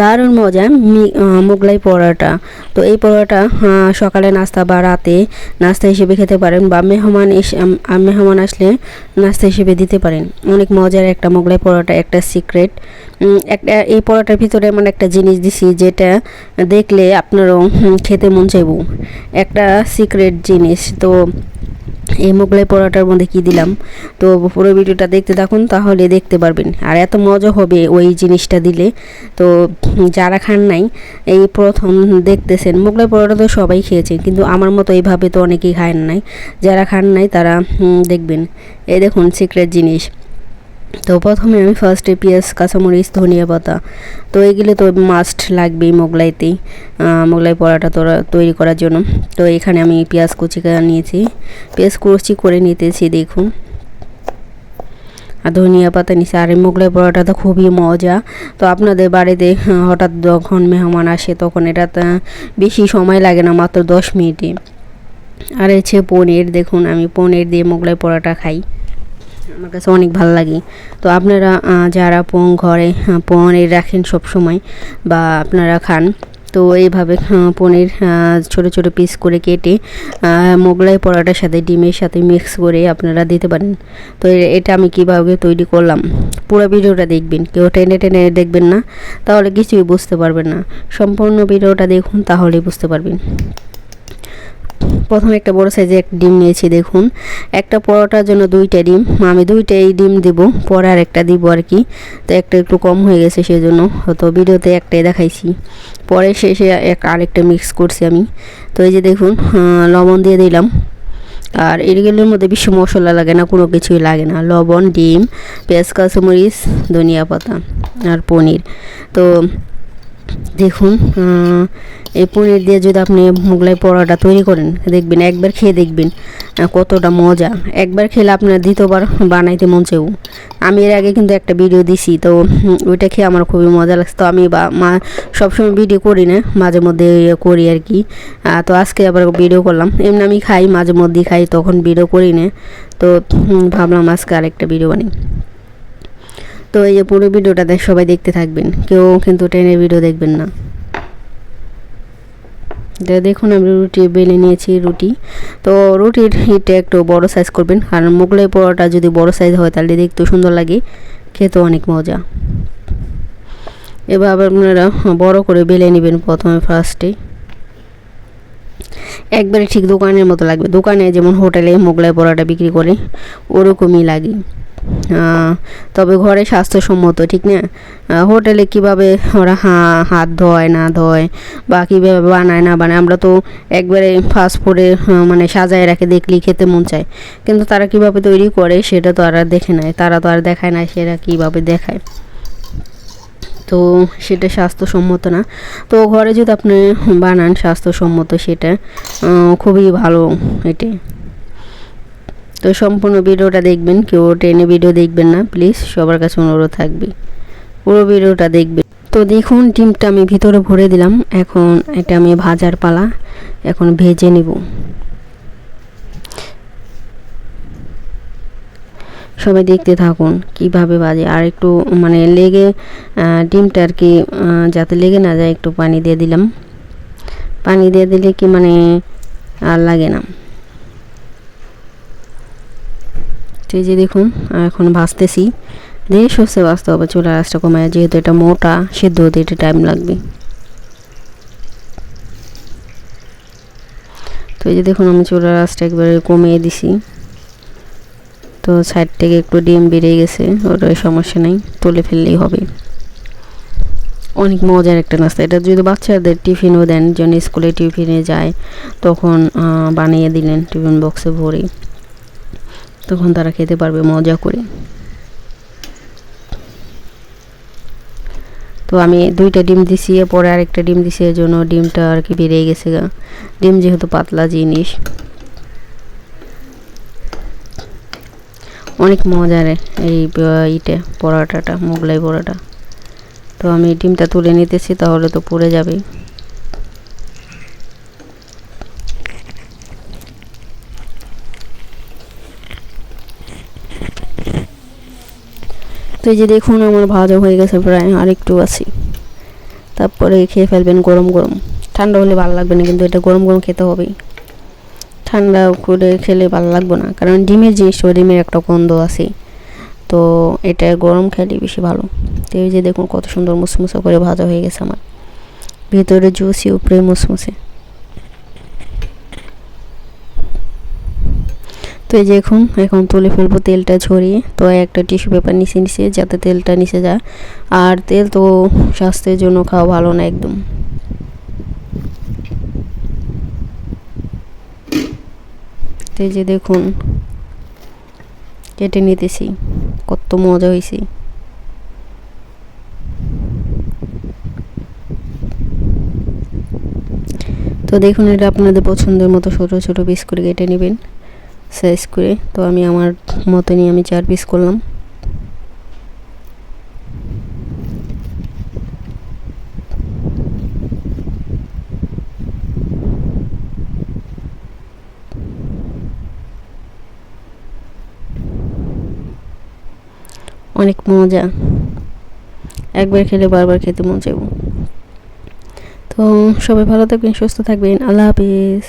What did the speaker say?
দারুণ মজা মোগলাই পরোটা। তো এই পরোটা সকালে নাস্তা বা রাতে নাস্তা হিসেবে খেতে পারেন বা মেহমান এসে মেহমান আসলে নাস্তা হিসেবে দিতে পারেন। অনেক মজার একটা মোগলাই পরোটা, একটা সিক্রেট। একটা, এই পরোটার ভিতরে এমন একটা জিনিস দিছি যেটা দেখলে আপনারও খেতে মন চাইব। একটা সিক্রেট জিনিস। তো এই মোগলাই পরোটার মধ্যে কি দিলাম? তো পুরো ভিডিওটা দেখতে থাকুন, তাহলে দেখতে পারবেন। আর এত মজা হবে ওই জিনিসটা দিলে। তো যারা খান নাই, এই প্রথম দেখতেছেন, মোগলাই পরোটা তো সবাই খেয়েছেন, কিন্তু আমার মতো এইভাবে তো অনেকেই খান নাই। যারা খান নাই, তারা দেখবেন। এই দেখুন সিক্রেট জিনিস। তো প্রথমে আমি ফার্স্টে পেঁয়াজ কাঁচামরিচ, ধনিয়া পাতা। তো এগুলো তো মাস্ট লাগবেই মোগলাইতেই। মোগলাই পরোটা তোরা তৈরি করার জন্য। তো এখানে আমি পেঁয়াজ কুচি নিয়েছি। পেঁয়াজ কুচি করে নিতেছি, দেখুন। আর ধনিয়া পাতা নিচে আর এই মোগলাই পরোটা তো খুবই মজা। তো আপনাদের বাড়িতে হঠাৎ যখন মেহমান আসে, তখন এটা বেশি সময় লাগে না, মাত্র দশ মিনিটে আর হচ্ছে পনির, দেখুন, আমি পনির দিয়ে মোগলাই পরোটা খাই। আমার কাছে অনেক ভালো লাগে। তো আপনারা যারা পং ঘরে আহ, পনির রাখেন সব সময় বা আপনারা খান তো এইভাবে পনির আহ, ছোট ছোট পিস করে কেটে মোগলাই পরোটার সাথে ডিমের সাথে মিক্স করে আপনারা দিতে পারেন। তো এটা আমি কীভাবে তৈরি করলাম পুরো ভিডিওটা দেখবেন। কেউ টেনে টেনে দেখবেন না তাহলে কিছুই বুঝতে পারবেন না। সম্পূর্ণ ভিডিওটা দেখুন তাহলেই বুঝতে পারবেন। প্রথমে একটা বড় সাইজের একটা ডিম নিয়েছি, দেখুন। একটা পরোটার জন্য দুইটা ডিম, আমি দুইটাই ডিম দিব, পরে আর একটা দিব আর কি। তো একটা একটু কম হয়ে গেছে সেজন্য, তো ভিডিওতে একটাই দেখাইছি। পরে শেষে এক আরেকটা মিক্স করছি আমি। তো এই যে দেখুন লবণ দিয়ে দিলাম। আর এগুলোর মধ্যে বেশি মশলা লাগে না, কোনো কিছুই লাগে না। লবণ, ডিম, পেঁয়াজ, কাঁচামরিচ, ধনিয়া পাতা আর পনির। তো দেখুন এই পনির দিয়ে যদি আপনি মোগলাই পরোটা তৈরি করেন, দেখবেন একবার খেয়ে দেখবেন কতটা মজা। একবার খেলে আপনার দ্বিতীয়বার বানাইতে মন চাইব আমি এর আগে কিন্তু একটা ভিডিও দিছি, তো ওইটা খেয়ে আমার খুবই মজা লাগছে। তো আমি বা, মা সবসময় ভিডিও করি না, মাঝে মধ্যে ইয়ে করি আর কি। তো আজকে আবার ভিডিও করলাম। এমনি আমি খাই, মাঝে মধ্যেই খাই, তখন ভিডিও করি না। তো ভাবলাম আজকে আরেকটা ভিডিও বানাই। তো এই যে পুরো ভিডিওটা দেখ, সবাই দেখতে থাকবেন। কেউ কিন্তু ট্রেনের ভিডিও দেখবেন না। দেখুন, আমি রুটি বেলে নিয়েছি, রুটি। তো রুটির হিটটা একটু বড় সাইজ করবেন। কারণ মোগলাই পরোটা যদি বড় সাইজ হয়, তাহলে দেখতে সুন্দর লাগে। খেতে অনেক মজা। এবার আপনারা বড় করে বেলে নেবেন প্রথমে ফার্স্টে একবারে ঠিক দোকানের মতো লাগবে। দোকানে যেমন হোটেলে মোগলাই পরোটা বিক্রি করে, ওরকমই লাগে। তবে ঘরে স্বাস্থ্যসম্মত, ঠিক না? হোটেলে কীভাবে ওরা হা- হাত ধোয়, না ধোয়, বা কীভাবে বানায়, না বানায়, আমরা তো একবারে ফাস্ট ফুডে মানে সাজায় রাখে, দেখলেই খেতে মন চায়। কিন্তু তারা কীভাবে তৈরি করে, সেটা তো আর আর দেখে নেয়। তারা তো আর দেখায় না সেটা কীভাবে দেখায়। তো সেটা স্বাস্থ্যসম্মত না। তো ঘরে যদি আপনি বানান স্বাস্থ্যসম্মত সেটা খুবই ভালো এটি। তো সম্পূর্ণ ভিডিওটা দেখবেন, কেউ টেনে ভিডিও দেখবেন না, প্লিজ সবার কাছে অনুরোধ থাকবে। পুরো ভিডিওটা দেখবেন তো দেখুন, ডিমটা আমি ভিতরে ভরে দিলাম, এখন এটা আমি ভাজার পালা, এখন ভেজে নিব। সবাই দেখতে থাকুন, কীভাবে বাজে আর একটু মানে লেগে ডিমটা আর কি যাতে লেগে না যায়, একটু পানি দিয়ে দিলাম। পানি দিয়ে দিলে কি মানে আর লাগে না। তো এই যে দেখুন এখন ভাজতেছি দিয়ে সর্ষে ভাজতে হবে চুলা আঁচটা কমায়, যেহেতু এটা মোটা, সেদ্ধ হতে এটা টাইম লাগবে। তো এই যে দেখুন, আমি চুলার আঁচটা একবারে কমিয়ে দিছি। তো সাইড থেকে একটু ডিম বেড়ে গেছে ওটা সমস্যা নেই, তুলে ফেললেই হবে। অনেক মজার একটা নাস্তা। এটা যদি বাচ্চাদের টিফিনও দেন, যেন স্কুলে টিফিনে যায়, তখন বানিয়ে দিলেন টিফিন বক্সে ভরে। তখন তারা খেতে পারবে, মজা করে। তো আমি দুইটা ডিম দিছি পরে আরেকটা ডিম দিছি এর জন্য ডিমটা আর কি বেরিয়ে গেছে গা। ডিম যেহেতু পাতলা জিনিস। অনেক মজার এই ইটা, পরোটাটা, মোগলাই পরোটা। তো আমি ডিমটা তুলে নিতেছি, তাহলে তো পড়ে যাবে তো এই যে দেখুন আমার ভাজা হয়ে গেছে প্রায়, আর একটু আছি। তারপরে খেয়ে ফেলবেন গরম গরম। ঠান্ডা হলে ভালো লাগবে না, কিন্তু এটা গরম গরম খেতে হবেই। ঠান্ডা করে খেলে ভালো লাগবে না, কারণ ডিমের জিনিসটা ডিমের একটা গন্ধ আছে তো এটা গরম খেলে বেশি ভালো। তো এই যে দেখুন কত সুন্দর মুসমুসা করে ভাজা হয়ে গেছে আমার। ভিতরে জুসি, উপরে মুসমুসে। তো এই যে এখন এখন তুলে ফেলব তেলটা ছড়িয়ে তো একটা টিস্যু পেপার নিচে নিচে, যাতে তেলটা নিচে যায়। আর তেল তো স্বাস্থ্যের জন্য খাওয়া ভালো না একদম। তো এই যে দেখুন, কেটে নিতেছি। কত মজা হয়েছে তো দেখুন, এটা আপনাদের পছন্দের মতো ছোটো ছোটো পিস করে কেটে নেবেন। সাইজ করে তো আমি আমার মতনই আমি চার পিস করলাম। অনেক মজা। একবার খেলে বারবার খেতে চাইব। তো সবাই ভালো থাকবেন, সুস্থ থাকবেন। আল্লাহ হাফিজ।